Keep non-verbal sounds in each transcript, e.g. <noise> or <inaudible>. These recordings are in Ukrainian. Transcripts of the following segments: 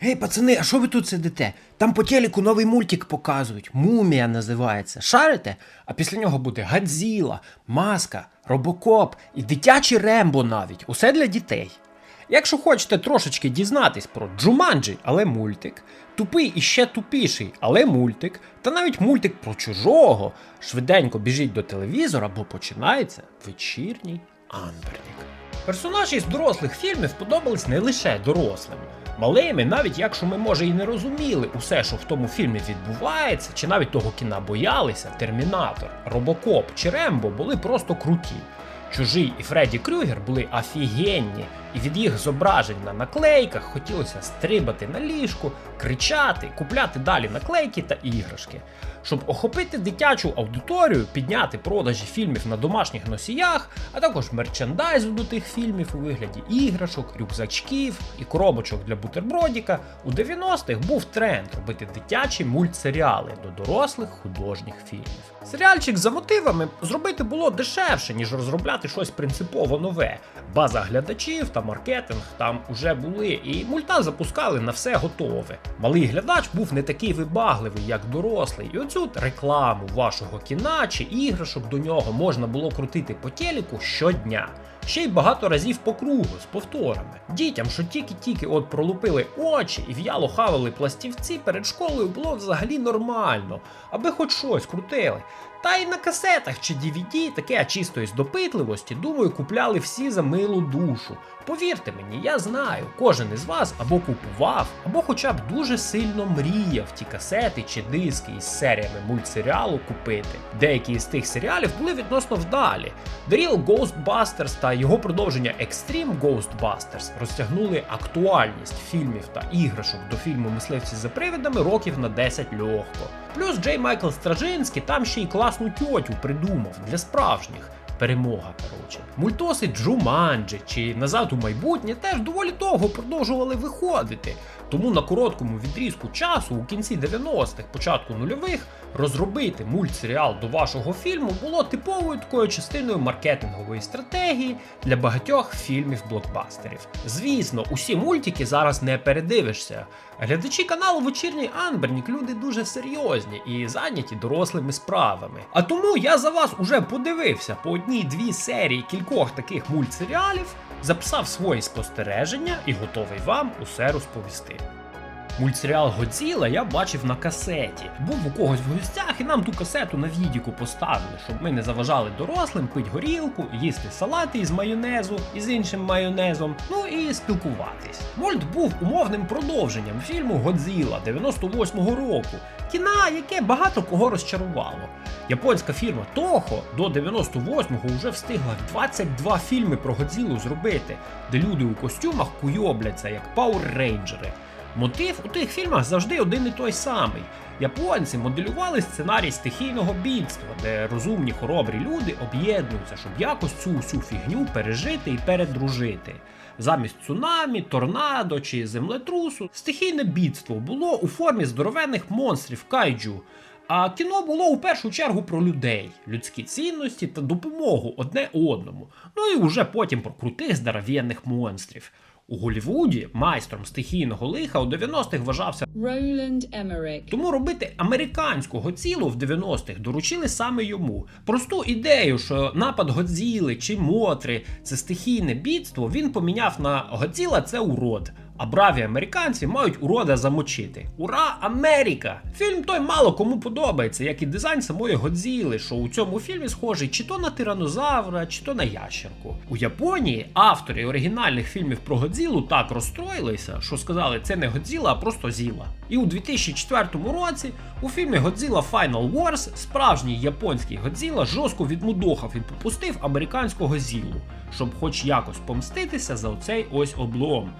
Гей, пацани, а що ви тут сидите? Там по телеку новий мультик показують. Мумія називається. Шарите? А після нього буде Гадзіла, Маска, Робокоп і дитячий Рембо навіть. Усе для дітей. Якщо хочете трошечки дізнатись про Джуманджі, але мультик, тупий і ще тупіший, але мультик, та навіть мультик про чужого, швиденько біжіть до телевізора, бо починається вечірній Амберник. Персонажі з дорослих фільмів подобались не лише дорослим. Малими, навіть якщо ми, може, і не розуміли усе, що в тому фільмі відбувається, чи навіть того кіна боялися, Термінатор, Робокоп чи Рембо були просто круті. Чужий і Фредді Крюгер були офігенні, і від їх зображень на наклейках хотілося стрибати на ліжку, кричати, купляти далі наклейки та іграшки. Щоб охопити дитячу аудиторію, підняти продажі фільмів на домашніх носіях, а також мерчендайзу до тих фільмів у вигляді іграшок, рюкзачків і коробочок для бутербродіка, у 90-х був тренд робити дитячі мультсеріали до дорослих художніх фільмів. Серіальчик за мотивами зробити було дешевше, ніж розробляти щось принципово нове. База глядачів та маркетинг там уже були, і мульта запускали на все готове. Малий глядач був не такий вибагливий, як дорослий, і оцю рекламу вашого кіна чи іграшок до нього можна було крутити по телеку щодня. Ще й багато разів по кругу з повторами. Дітям, що тільки-тільки от пролупили очі і в'яло хавали пластівці перед школою, було взагалі нормально, аби хоч щось крутили. Та й на касетах чи DVD таке чисто із допитливості, думаю, купляли всі за милу душу. Повірте мені, я знаю, кожен із вас або купував, або хоча б дуже сильно мріяв ті касети чи диски із серіями мультсеріалу купити. Деякі з тих серіалів були відносно вдалі. The Real Ghostbusters та його продовження Extreme Ghostbusters розтягнули актуальність фільмів та іграшок до фільму Мисливці за привидами років на 10 легко. Плюс Джей Майкл Стражинський там ще й класну тьотю придумав для справжніх. Перемога, коротше. Мультоси Джуманджі чи Назад у майбутнє теж доволі довго продовжували виходити. Тому на короткому відрізку часу у кінці 90-х, початку нульових, розробити мультсеріал до вашого фільму було типовою такою частиною маркетингової стратегії для багатьох фільмів блокбастерів. Звісно, усі мультики зараз не передивишся. Глядачі каналу Вечірній Анбернік люди дуже серйозні і зайняті дорослими справами. А тому я за вас уже подивився по одній-дві серії кількох таких мультсеріалів, записав свої спостереження і готовий вам усе розповісти. Мультсеріал Годзіла я бачив на касеті. Був у когось в гостях, і нам ту касету на відіку поставили, щоб ми не заважали дорослим пить горілку, їсти салати із майонезу і з іншим майонезом, ну і спілкуватись. Мульт був умовним продовженням фільму Годзіла 98-го року, кіна, яке багато кого розчарувало. Японська фірма Toho до 98-го вже встигла 22 фільми про Годзілу зробити, де люди у костюмах куйобляться як пауер-рейнджери. Мотив у тих фільмах завжди один і той самий. Японці моделювали сценарій стихійного бідства, де розумні хоробрі люди об'єднуються, щоб якось цю усю фігню пережити і передружити. Замість цунамі, торнадо чи землетрусу стихійне бідство було у формі здоровенних монстрів кайджу. А кіно було у першу чергу про людей, людські цінності та допомогу одне одному. Ну і уже потім про крутих здоровенних монстрів. У Голлівуді майстром стихійного лиха у 90-х вважався Роланд Емерик. тому робити американську Годзілу в 90-х доручили саме йому. Просту ідею, що напад Годзіли чи Мотри це стихійне бідство, він поміняв на Годзіла це урод. А браві американці мають урода замочити. Ура, Америка! Фільм той мало кому подобається, як і дизайн самої Годзіли, що у цьому фільмі схожий чи то на тиранозавра, чи то на ящерку. У Японії автори оригінальних фільмів про Годзілу так розстроїлися, що сказали, це не Годзіла, а просто Зіла. І у 2004 році у фільмі Годзіла Final Wars справжній японський Годзіла жорстко відмудохав і попустив американського Зілу, щоб хоч якось помститися за оцей ось облом.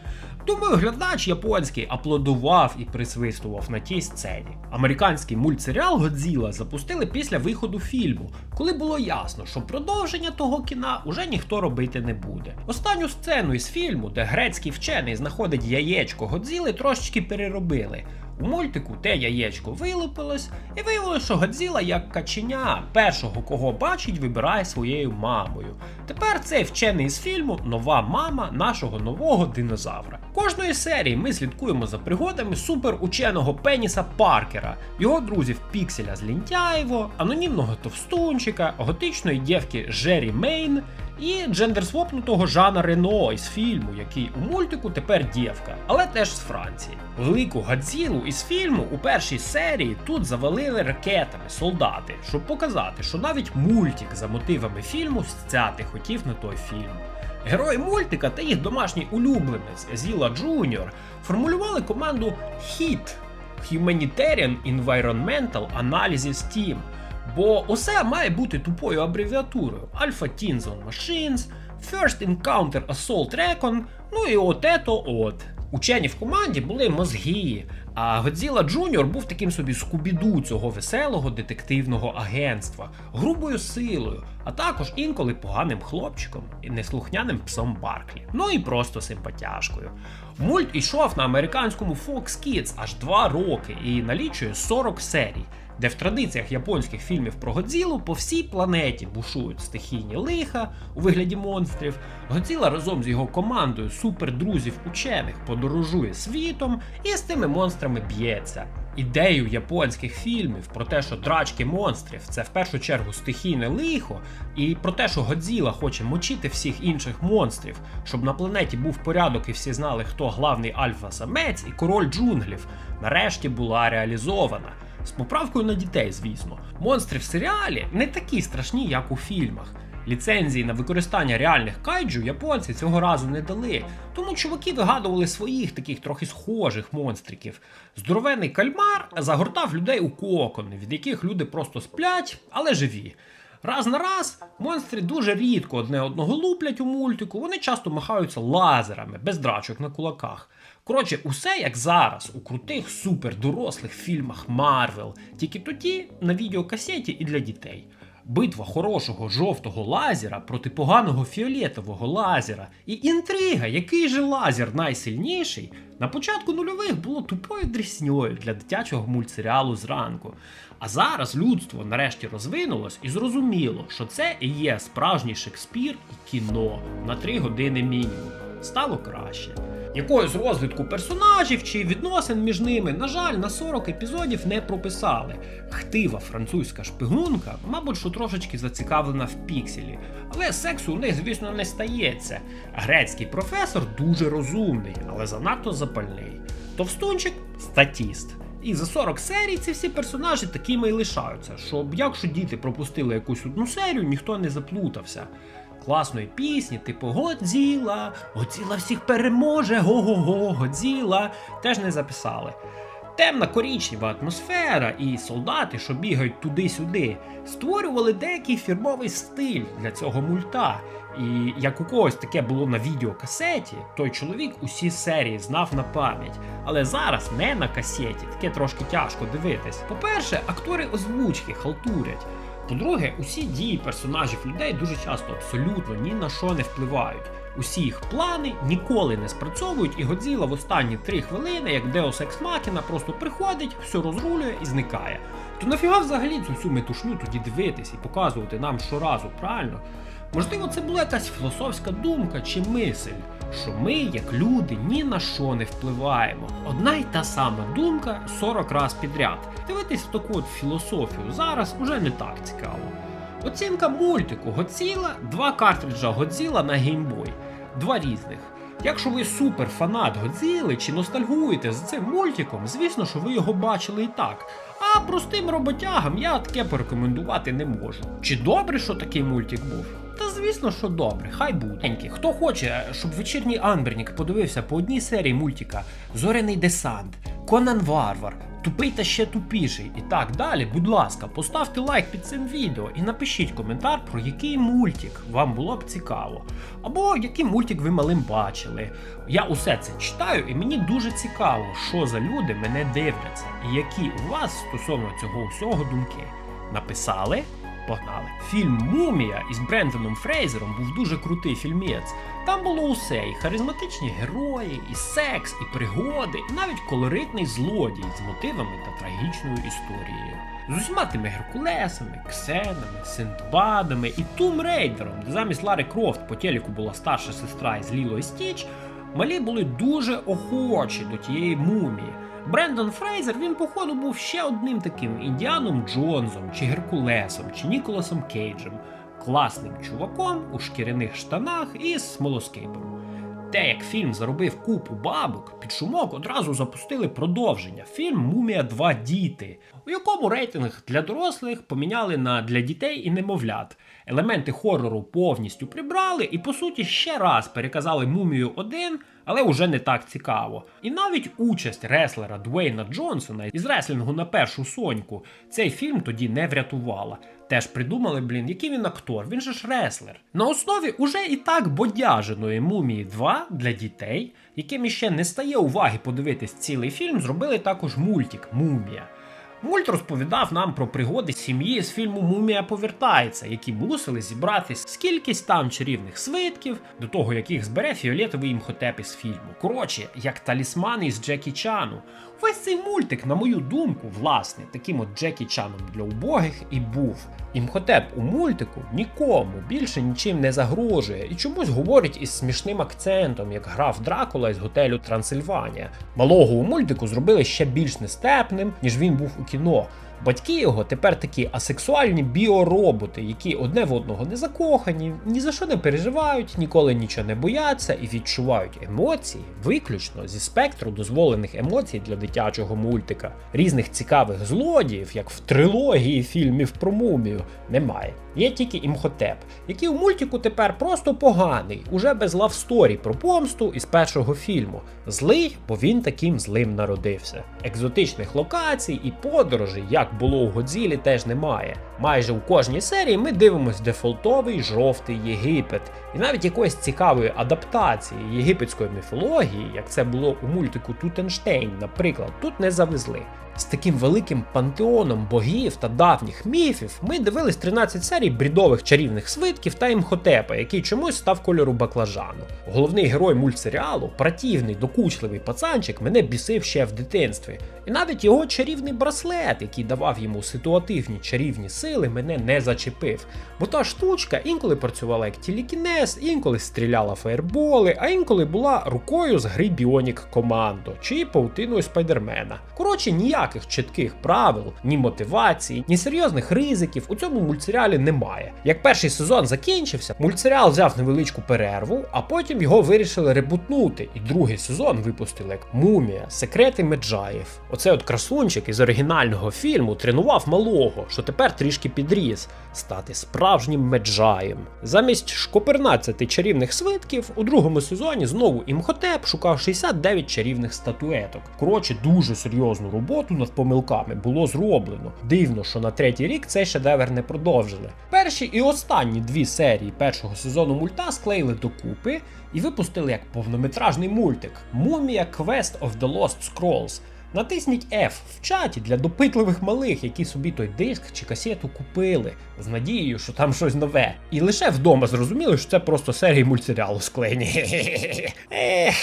Думаю, глядач японський аплодував і присвистував на тій сцені. Американський мультсеріал Годзіла запустили після виходу фільму, коли було ясно, що продовження того кіна уже ніхто робити не буде. Останню сцену із фільму, де грецький вчений знаходить яєчко Годзіли, трошечки переробили. У мультику те яєчко вилупилось, і виявилось, що Годзіла як каченя першого, кого бачить, вибирає своєю мамою. Тепер цей вчений з фільму нова мама нашого нового динозавра. Кожної серії ми слідкуємо за пригодами суперученого Пеніса Паркера, його друзів Пікселя з Лінтяєво, анонімного товстунчика, готичної дівки Жері Мейн і джендерсвопнутого Жана Рено із фільму, який у мультику тепер дівка, але теж з Франції. Велику Гадзілу із фільму у першій серії тут завалили ракетами солдати, щоб показати, що навіть мультик за мотивами фільму стяти хотів на той фільм. Герої мультика та їх домашній улюбленець Зіла Джуніор формулювали команду HIT Humanitarian Environmental Analysis Team. Бо усе має бути тупою абревіатурою Alpha Teens on Machines, First Encounter Assault Recon, ну і от ето от. Учені в команді були мозги, а Годзіла Джуніор був таким собі скубіду цього веселого детективного агентства, грубою силою, а також інколи поганим хлопчиком і неслухняним псом Барклі. Ну і просто симпатяшкою. Мульт ішов на американському Fox Kids аж 2 роки і налічує 40 серій де в традиціях японських фільмів про Годзілу по всій планеті бушують стихійні лиха у вигляді монстрів. Годзіла разом з його командою супердрузів учених подорожує світом і з тими монстрами б'ється. Ідею японських фільмів про те, що драчки монстрів це в першу чергу стихійне лихо, і про те, що Годзіла хоче мочити всіх інших монстрів, щоб на планеті був порядок і всі знали, хто главний альфа-самець і король джунглів, нарешті була реалізована. З поправкою на дітей, звісно. Монстри в серіалі не такі страшні, як у фільмах. Ліцензії на використання реальних кайджу японці цього разу не дали, тому чуваки вигадували своїх таких трохи схожих монстриків. Здоровенний кальмар загортав людей у кокони, від яких люди просто сплять, але живі. Раз на раз монстри дуже рідко одне одного луплять у мультику, вони часто махаються лазерами, без драчок на кулаках. Коротше, усе як зараз, у крутих супердорослих фільмах Марвел, тільки тоді на відеокасеті і для дітей. Битва хорошого жовтого лазера проти поганого фіолетового лазера. І інтрига, який же лазер найсильніший, на початку нульових було тупою дрісньою для дитячого мультсеріалу зранку. А зараз людство нарешті розвинулось і зрозуміло, що це і є справжній Шекспір і кіно на 3 години мінімум. Стало краще. Якогось розвитку персонажів чи відносин між ними, на жаль, на 40 епізодів не прописали. Хтива французька шпигунка, мабуть, що трошечки зацікавлена в пікселі, але сексу у них, звісно, не стається. Грецький професор дуже розумний, але занадто запальний. Товстунчик статіст. І за 40 серій ці всі персонажі такими і лишаються, щоб якщо діти пропустили якусь одну серію, ніхто не заплутався. Класної пісні, типу Годзіла, Годзіла всіх переможе, го-го-го, Годзіла, теж не записали. Темна корічнева атмосфера і солдати, що бігають туди-сюди, створювали деякий фірмовий стиль для цього мульта. І як у когось таке було на відеокасеті, той чоловік усі серії знав на пам'ять. Але зараз не на касеті, таке трошки тяжко дивитись. По-перше, актори озвучки халтурять. По-друге, усі дії персонажів людей дуже часто абсолютно ні на що не впливають. Усі їх плани ніколи не спрацьовують, і Годзіла в останні три хвилини, як Deus Ex Machina, просто приходить, все розрулює і зникає. То нафіга взагалі цю всю метушню тоді дивитись і показувати нам щоразу, правильно? Можливо, це була якась філософська думка чи мисль, що ми, як люди, ні на що не впливаємо. Одна й та сама думка 40 раз підряд. Дивитись в таку от філософію зараз уже не так цікаво. Оцінка мультику Годзіла, два картриджа Годзіла на геймбой, два різних. Якщо ви супер фанат Годзіли чи ностальгуєте за цим мультиком, звісно, що ви його бачили і так. А простим роботягам я таке порекомендувати не можу. Чи добре, що такий мультик був? Звісно, що добре, хай буде. Хто хоче, щоб вечірній Амбернік подивився по одній серії мультика Зоряний десант, Конан Варвар, Тупий та ще тупіший і так далі, будь ласка, поставте лайк під цим відео і напишіть коментар, про який мультик вам було б цікаво. Або який мультик ви малим бачили. Я усе це читаю, і мені дуже цікаво, що за люди мене дивляться, і які у вас стосовно цього усього думки. Написали? Погнали. Фільм Мумія із Брендоном Фрейзером був дуже крутий фільмець. Там було усе: і харизматичні герої, і секс, і пригоди, і навіть колоритний злодій з мотивами та трагічною історією. З усіма тими Геркулесами, Ксенами, Синдбадами і Тум Рейдером, де замість Лари Крофт по телеку була старша сестра із Ліло і Стіч, малі були дуже охочі до тієї мумії. Брендон Фрейзер він, походу, був ще одним таким Індіаном Джонсом, чи Геркулесом, чи Ніколасом Кейджем, класним чуваком у шкіряних штанах і з смолоскипом. Те, як фільм заробив купу бабок, під шумок одразу запустили продовження. Фільм Мумія 2 Діти, у якому рейтинг для дорослих поміняли на для дітей і немовлят. Елементи хорору повністю прибрали і, по суті, ще раз переказали мумію 1, але вже не так цікаво. І навіть участь реслера Дуейна Джонсона із реслінгу на першу соньку цей фільм тоді не врятувала. Теж придумали, блін, який він актор, він же ж реслер. На основі уже і так бодяженої мумії 2 для дітей, яким іще не стає уваги подивитись цілий фільм, зробили також мультик Мумія. Мульт розповідав нам про пригоди сім'ї з фільму Мумія повертається, які мусили зібрати скількись там чарівних свитків, до того яких збере фіолетовий імхотеп із фільму. Коротше, як талісмани із Джекі Чану. Весь цей мультик, на мою думку, власне, таким от Джекі Чаном для убогих і був. Імхотеп у мультику нікому більше нічим не загрожує і чомусь говорить із смішним акцентом, як граф Дракула із готелю Трансильванія. Малого у мультику зробили ще більш нестепним, ніж він був у кіно. Батьки його тепер такі асексуальні біороботи, які одне в одного не закохані, ні за що не переживають, ніколи нічого не бояться і відчувають емоції виключно зі спектру дозволених емоцій для дитячого мультика. Різних цікавих злодіїв, як в трилогії фільмів про мумію, немає. Є тільки імхотеп, який у мультику тепер просто поганий, уже без лавсторі про помсту із першого фільму. Злий, бо він таким злим народився. Екзотичних локацій і подорожей, як було у Годзілі, теж немає. Майже у кожній серії ми дивимось дефолтовий жовтий Єгипет, і навіть якоїсь цікавої адаптації єгипетської міфології, як це було у мультику Тутенштейн, наприклад, тут не завезли. З таким великим пантеоном богів та давніх міфів ми дивились 13 серій брідових чарівних свитків та імхотепа, який чомусь став кольору баклажану. Головний герой мультсеріалу, противний, докучливий пацанчик, мене бісив ще в дитинстві. І навіть його чарівний браслет, який давав йому ситуативні чарівні сили, мене не зачепив. Бо та штучка інколи працювала як телекінез, інколи стріляла фаєрболи, а інколи була рукою з гри Біонік Командо чи паутиною Спайдермена. Коротше, ніяких чітких правил, ні мотивації, ні серйозних ризиків у цьому мультсеріалі немає. Як перший сезон закінчився, мультсеріал взяв невеличку перерву, а потім його вирішили ребутнути, і другий сезон випустили як Мумія, секрети Меджаїв. Оце от красунчик із оригінального фільму тренував малого, що тепер трішки підріс, стати справжнім меджаєм. Замість шкопернадцяти чарівних свитків у другому сезоні знову імхотеп шукав 69 чарівних статуеток. Коротше, дуже серйозну роботу над помилками було зроблено. Дивно, що на третій рік цей шедевр не продовжили. Перші і останні дві серії першого сезону мульта склеїли докупи і випустили як повнометражний мультик Мумія Quest of the Lost Scrolls. Натисніть F в чаті для допитливих малих, які собі той диск чи касету купили, з надією, що там щось нове. І лише вдома зрозуміли, що це просто серії мультсеріалу склеєні. <laughs> Ех.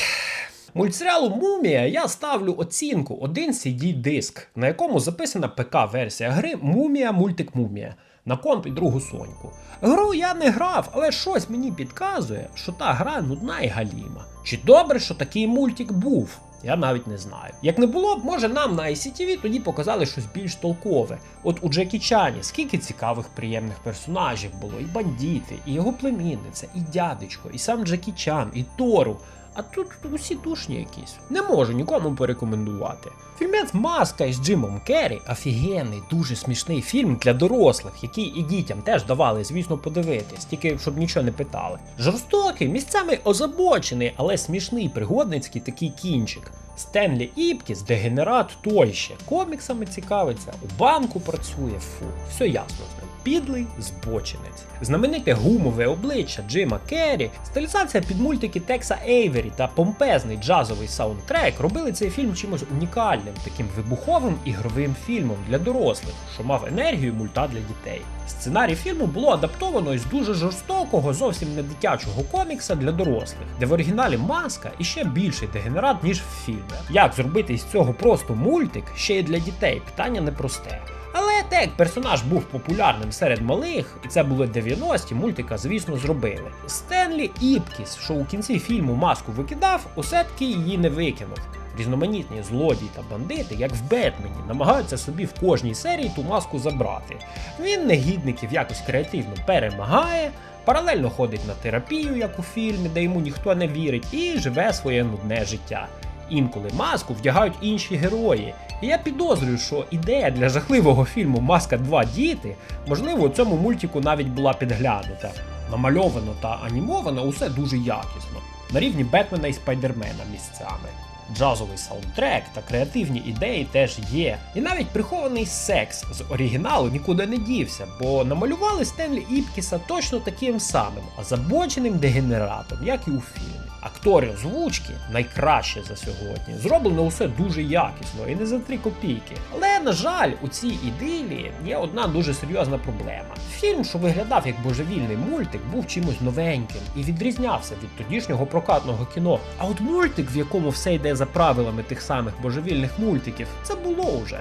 Мультсеріалу Мумія я ставлю оцінку один CD-диск, на якому записана ПК-версія гри Мумія Мультик Мумія на комп і другу соньку. Гру я не грав, але щось мені підказує, що та гра нудна і галіма. Чи добре, що такий мультик був? Я навіть не знаю. Як не було б, може нам на ICTV тоді показали щось більш толкове. От у Джекі Чані скільки цікавих приємних персонажів було, і бандіти, і його племінниця, і дядечко, і сам Джекі Чан, і Тору. А тут усі душні якісь. Не можу нікому порекомендувати. Фільмець Маска із Джимом Керрі офігенний, дуже смішний фільм для дорослих, який і дітям теж давали, звісно, подивитись, тільки щоб нічого не питали. Жорстокий, місцями озабочений, але смішний пригодницький такий кінчик. Стенлі Іпкіс, дегенерат той ще. Коміксами цікавиться, у банку працює, фу, все ясно. Підлий збочинець. Знамените гумове обличчя Джима Керрі, стилізація під мультики Текса Ейвері та помпезний джазовий саундтрек робили цей фільм чимось унікальним, таким вибуховим ігровим фільмом для дорослих, що мав енергію мульта для дітей. Сценарій фільму було адаптовано із дуже жорстокого, зовсім не дитячого комікса для дорослих, де в оригіналі маска і ще більший дегенерат, ніж в фільмі. Як зробити із цього просто мультик ще й для дітей? Питання непросте. Але те, як персонаж був популярним серед малих, і це були 90-ті, мультика, звісно, зробили. Стенлі Іпкіс, що у кінці фільму маску викидав, усе-таки її не викинув. Різноманітні злодії та бандити, як в Бетмені, намагаються собі в кожній серії ту маску забрати. Він негідників якось креативно перемагає, паралельно ходить на терапію, як у фільмі, де йому ніхто не вірить, і живе своє нудне життя. Інколи маску вдягають інші герої. І я підозрюю, що ідея для жахливого фільму Маска 2 діти, можливо, у цьому мультику навіть була підглянута. Намальовано та анімовано усе дуже якісно, на рівні Бетмена і Спайдермена місцями. Джазовий саундтрек та креативні ідеї теж є. І навіть прихований секс з оригіналу нікуди не дівся, бо намалювали Стенлі Іпкіса точно таким самим, озабоченим дегенератом, як і у фільмі. Актори озвучки найкраще за сьогодні. Зроблено усе дуже якісно і не за 3 копійки. Але, на жаль, у цій ідилії є одна дуже серйозна проблема. Фільм, що виглядав як божевільний мультик, був чимось новеньким і відрізнявся від тодішнього прокатного кіно. А от мультик, в якому все йде за правилами тих самих божевільних мультиків, це було вже.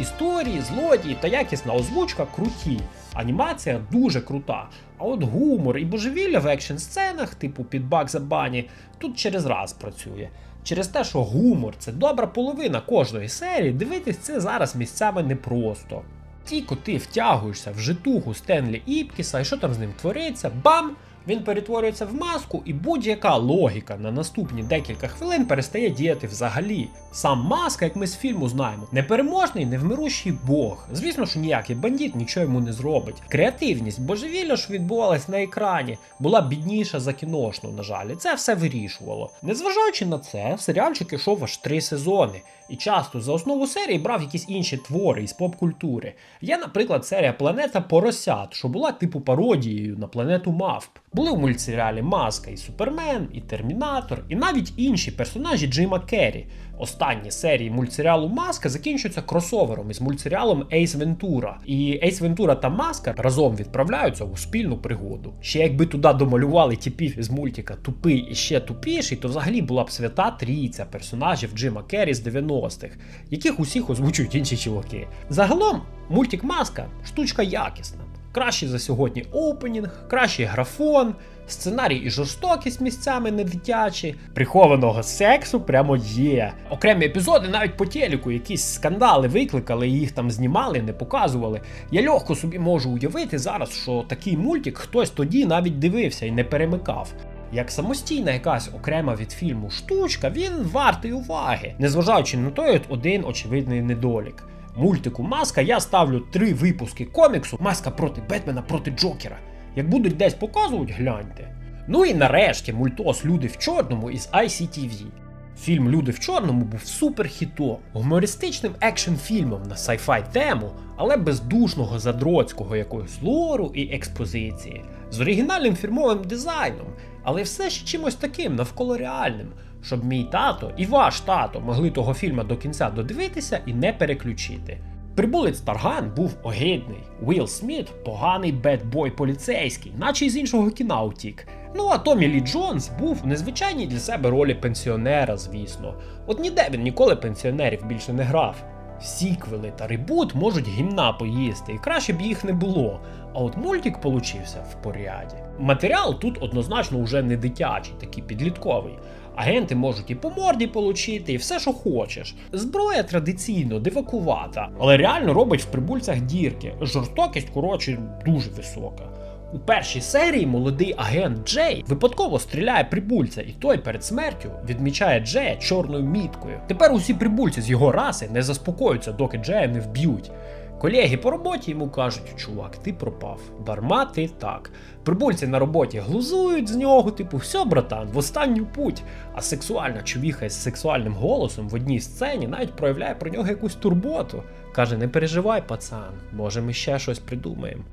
Історії, злодії та якісна озвучка круті. Анімація дуже крута. А от гумор і божевілля в екшн сценах, типу під Бакса Бані, тут через раз працює. Через те, що гумор це добра половина кожної серії, дивитись це зараз місцями непросто. Тільки ти втягуєшся в житуху Стенлі Іпкіса, і що там з ним твориться, бам! Він перетворюється в маску, і будь-яка логіка на наступні декілька хвилин перестає діяти взагалі. Сам маска, як ми з фільму знаємо, непереможний, невмирущий бог. Звісно, що ніякий бандит нічого йому не зробить. Креативність божевілля, що відбувалась на екрані, була бідніша за кіношну, на жаль, і це все вирішувало. Незважаючи на це, серіальчик ішов аж три сезони. І часто за основу серії брав якісь інші твори із поп-культури. Є, наприклад, серія Планета Поросят, що була типу пародією на планету мавп. Були в мультсеріалі Маска і Супермен, і Термінатор, і навіть інші персонажі Джима Керрі. Останні серії мультсеріалу Маска закінчуються кросовером із мультсеріалом Ейс Вентура. І Ейс Вентура та Маска разом відправляються у спільну пригоду. Ще якби туди домалювали типів із мультика тупий і ще тупіший, то взагалі була б свята трійця персонажів Джима Керрі з 90-х, яких усіх озвучують інші чуваки. Загалом, мультик Маска штучка якісна. Кращий за сьогодні опенінг, кращий графон, сценарій і жорстокість місцями не прихованого сексу прямо є. Окремі епізоди навіть по телеку якісь скандали викликали, їх там знімали, не показували. Я легко собі можу уявити зараз, що такий мультик хтось тоді навіть дивився і не перемикав. Як самостійна якась окрема від фільму штучка, він вартий уваги, незважаючи на той один очевидний недолік. Мультику Маска я ставлю три випуски коміксу Маска проти Бетмена проти Джокера. Як будуть десь показувати, гляньте. Ну і нарешті мультос Люди в чорному із ICTV. Фільм Люди в чорному був суперхітом, гумористичним екшн-фільмом на sci-fi тему, але без душного задроцького якогось лору і експозиції, з оригінальним фірмовим дизайном, але все ж чимось таким навколо реальним, щоб мій тато і ваш тато могли того фільма до кінця додивитися і не переключити. Прибулець Тарган був огидний. Уілл Сміт поганий бедбой поліцейський, наче із іншого кіна утік. Ну а Томі Лі Джонс був в незвичайній для себе ролі пенсіонера, звісно. От ніде він ніколи пенсіонерів більше не грав. Сіквели та ребут можуть гімна поїсти, і краще б їх не було. А от мультик получився в поряді. Матеріал тут однозначно вже не дитячий, такий підлітковий. Агенти можуть і по морді получити, і все, що хочеш. Зброя традиційно дивакувата, але реально робить в прибульцях дірки. Жорстокість, коротше, дуже висока. У першій серії молодий агент Джей випадково стріляє прибульця, і той перед смертю відмічає Джея чорною міткою. Тепер усі прибульці з його раси не заспокоюються, доки Джея не вб'ють. Колеги по роботі йому кажуть, чувак, ти пропав. Барма, ти так. Прибульці на роботі глузують з нього, типу, все, братан, в останню путь. А сексуальна чувіха із сексуальним голосом в одній сцені навіть проявляє про нього якусь турботу. Каже: не переживай, пацан, може ми ще щось придумаємо.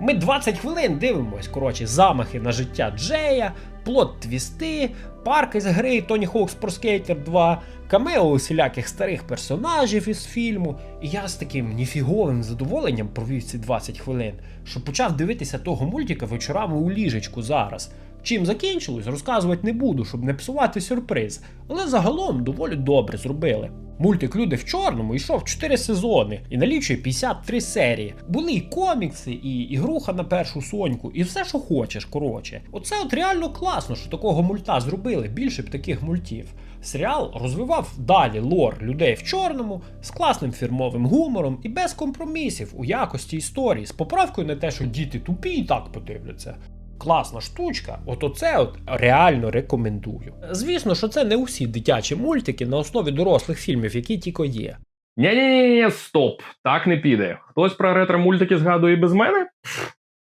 Ми 20 хвилин дивимось, коротше, замахи на життя Джея, плот твісти, парк з гри Тоні Хоукс про скейтер 2, камео усіляких старих персонажів із фільму. І я з таким ніфіговим задоволенням провів ці 20 хвилин, що почав дивитися того мультика вечорами у ліжечку зараз. Чим закінчилось, розказувати не буду, щоб не псувати сюрприз. Але загалом доволі добре зробили. Мультик Люди в чорному йшов 4 сезони і налічує 53 серії. Були і комікси, і ігруха на першу соньку, і все, що хочеш, коротше. Оце от реально класно, що такого мульта зробили. Більше б таких мультів. Серіал розвивав далі лор людей в чорному з класним фірмовим гумором і без компромісів у якості історії, з поправкою на те, що діти тупі і так подивляться. Класна штучка, от оце от реально рекомендую. Звісно, що це не усі дитячі мультики на основі дорослих фільмів, які тільки є. Ні-ні-ні, стоп, так не піде. Хтось про ретро-мультики згадує без мене?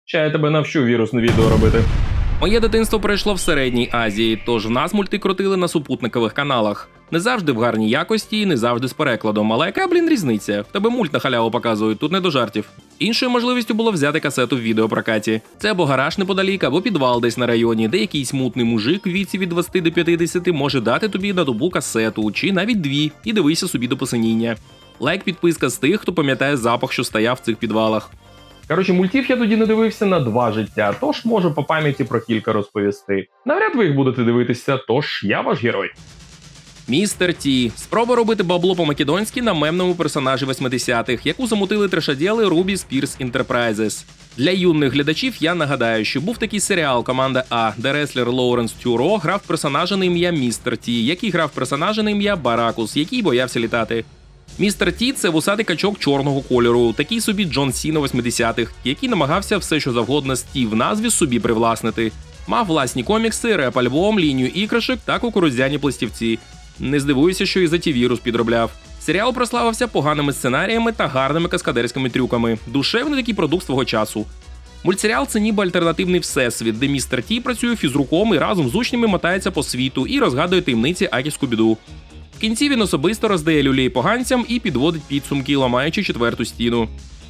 Ще я тебе навчу вірусне відео робити. Моє дитинство пройшло в середній Азії, тож в нас мульти крутили на супутникових каналах. Не завжди в гарній якості і не завжди з перекладом. Але яка, блін, різниця? В тебе мульт на халяву показують, тут не до жартів. Іншою можливістю було взяти касету в відеопрокаті. Це або гараж неподалік, або підвал десь на районі, де якийсь мутний мужик віці від 20 до 50 може дати тобі на добу касету, чи навіть дві, і дивися собі до посиніння. Лайк, підписка з тих, хто пам'ятає запах, що стояв в цих підвалах. Коротше, мультів я тоді не дивився на два життя, тож можу по пам'яті про кілька розповісти. Навряд ви їх будете дивитися, тож я ваш герой. Містер Ті. Спроба робити бабло по-македонськи на мемному персонажі 80-х, яку замутили трешаділи Ruby Spears Enterprises. Для юних глядачів я нагадаю, що був такий серіал Команда А, де реслер Лоуренс Тюро грав персонажа на ім'я Містер Ті, який грав персонажа на ім'я Баракус, який боявся літати. Містер Ті це вусатий качок чорного кольору, такий собі Джон Сіна 80-х, який намагався все, що завгодно з Ті в назві собі привласнити. Мав власні комікси, реп-альбом, лінію іграшок та кукурудзяні пластівці. Не здивуюся, що і за ті вірус підробляв. Серіал прославився поганими сценаріями та гарними каскадерськими трюками. Душевний такий продукт свого часу. Мультсеріал це ніби альтернативний всесвіт, де містер Ті працює фізруком і разом з учнями мотається по світу і розгадує таємниці Акі Скубіду. В кінці він особисто роздає люлей поганцям і підводить підсумки, ламаючи четверту стіну.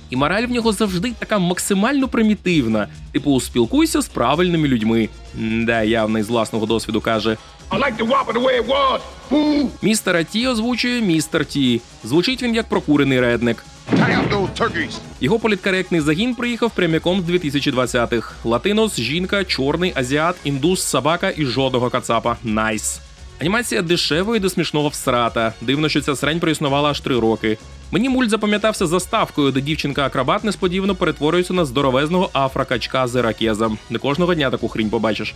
І мораль в нього завжди така максимально примітивна. Типу, спілкуйся з правильними людьми. Да, явно з власного досвіду каже. Містера Ті озвучує містер Ті. Звучить він як прокурений редник. Його політкоректний загін приїхав прямиком з 2020-х. Латинос, жінка, чорний, азіат, індус, собака і жодного кацапа. Найс. Анімація дешевої до смішного всрата. Дивно, що ця срань проіснувала аж три роки. Мені мульт запам'ятався заставкою, де дівчинка-акробат несподівано перетворюється на здоровезного афрокачка з іракезом. Не кожного дня таку хрінь побачиш.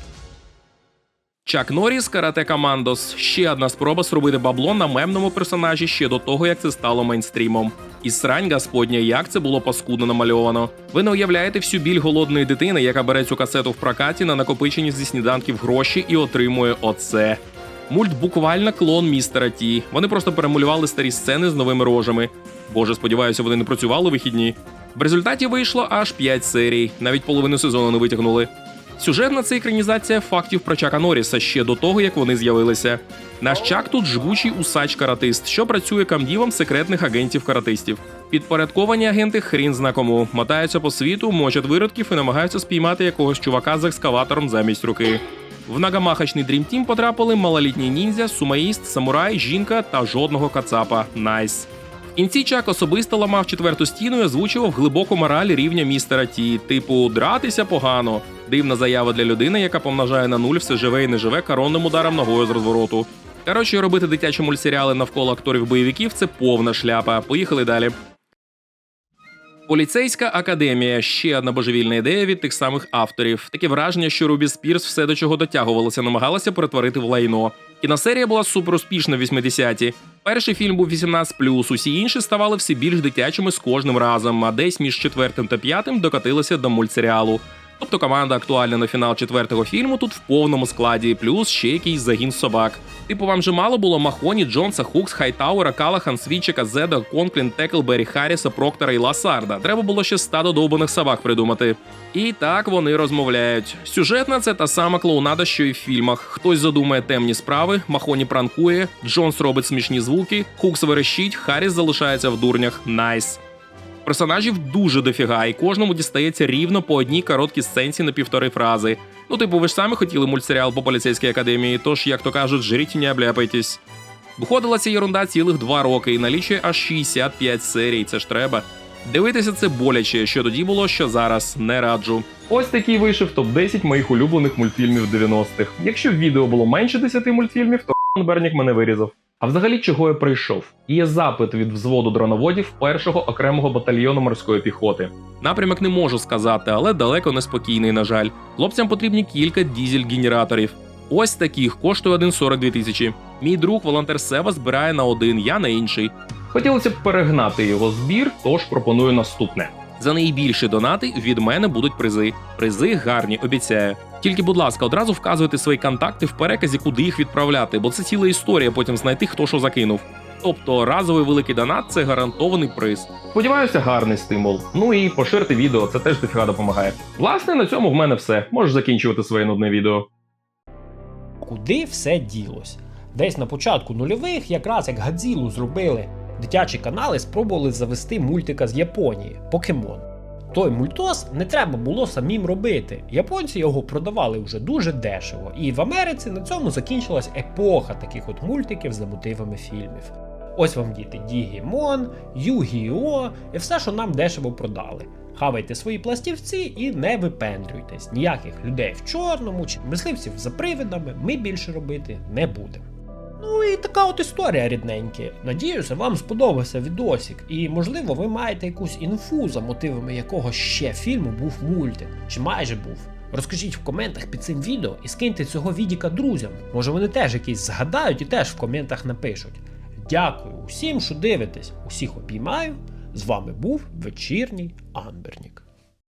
Чак Норріс Карате Командос ще одна спроба зробити бабло на мемному персонажі ще до того, як це стало мейнстрімом. І срань господня, як це було паскудно намальовано. Ви не уявляєте всю біль голодної дитини, яка бере цю касету в прокаті на накопичені зі сніданків гроші і отримує оце. Мульт буквально клон містера Ті. Вони просто перемалювали старі сцени з новими рожами. Боже, сподіваюся, вони не працювали вихідні. В результаті вийшло аж 5 серій, навіть половину сезону не витягнули. Сюжетна це екранізація фактів про Чака Норріса ще до того, як вони з'явилися. Наш Чак тут жгучий усач-каратист, що працює камдівом секретних агентів-каратистів. Підпорядковані агенти хрін зна кому, мотаються по світу, мочать виродків і намагаються спіймати якогось чувака з екскаватором замість руки. В нагамахачний дрімтім потрапили малолітній ніндзя, сумаїст, самурай, жінка та жодного кацапа. Найс. В кінці Чак особисто ламав четверту стіну і озвучував глибоку мораль рівня містера Ті, типу дратися погано. Дивна заява для людини, яка помножає на нуль все живе і не живе коронним ударом ногою з розвороту. Коротше, робити дитячі мультсеріали навколо акторів бойовиків це повна шляпа. Поїхали далі. Поліцейська академія ще одна божевільна ідея від тих самих авторів. Таке враження, що Рубі Спірс все до чого дотягувалося, намагалася перетворити в лайно. Кіносерія була суперуспішна в 80-ті. Перший фільм був 18+, усі інші ставали все більш дитячими з кожним разом, а десь між четвертим та п'ятим докатилися до мультсеріалу. Тобто команда актуальна на фінал четвертого фільму тут в повному складі, плюс ще якийсь загін собак. Типу, вам же мало було Махоні, Джонса, Хукс, Хайтауера, Калахан, Свічика, Зеда, Конклін, Теклбері, Харріса, Проктора і Ласарда. Треба було ще стадо довбаних собак придумати. І так вони розмовляють. Сюжетна це та сама клоунада, що і в фільмах. Хтось задумає темні справи, Махоні пранкує, Джонс робить смішні звуки, Хукс верещить, Харріс залишається в дурнях. Найс. Персонажів дуже дофіга, і кожному дістається рівно по одній короткій сценці на півтори фрази. Ну, типу, ви ж самі хотіли мультсеріал по поліцейській академії, тож, як то кажуть, жріть не обляпайтесь. Виходила ця ерунда цілих два роки і налічує аж 65 серій. Це ж треба. Дивитися це боляче, що тоді було, що зараз не раджу. Ось такий вийшов топ-10 моїх улюблених мультфільмів 90-х. Якщо в відео було менше 10 мультфільмів, то Бернік мене вирізав. А взагалі, чого я прийшов? Є запит від взводу дроноводів першого окремого батальйону морської піхоти. Напрямок не можу сказати, але далеко не спокійний, на жаль. Хлопцям потрібні кілька дізель-генераторів. Ось таких коштує один 42 тисячі. Мій друг волонтер Сева збирає на один, я на інший. Хотілося б перегнати його збір, тож пропоную наступне. За найбільші донати від мене будуть призи. Призи гарні, обіцяю. Тільки, будь ласка, одразу вказуйте свої контакти в переказі, куди їх відправляти, бо це ціла історія потім знайти, хто що закинув. Тобто разовий великий донат це гарантований приз. Сподіваюся, гарний стимул. Ну і поширити відео, це теж дофіга допомагає. Власне, на цьому в мене все. Можеш закінчувати своє нудне відео. Куди все ділось? Десь на початку нульових, якраз як Гадзілу зробили, дитячі канали спробували завести мультика з Японії Покемон. Той мультос не треба було самим робити. Японці його продавали вже дуже дешево, і в Америці на цьому закінчилась епоха таких от мультиків за мотивами фільмів. Ось вам діти Дігімон, Ю-Гі-О і все, що нам дешево продали. Хавайте свої пластівці і не випендрюйтесь. Ніяких людей в чорному чи мисливців за привидами ми більше робити не будемо. Ну і така от історія рідненькі. Надіюся, вам сподобався відосик, і можливо ви маєте якусь інфу за мотивами якого ще фільму був мультик, чи майже був. Розкажіть в коментах під цим відео і скиньте цього відіка друзям. Може вони теж якісь згадають і теж в коментах напишуть. Дякую усім, що дивитесь. Усіх обіймаю. З вами був вечірній Амбернік.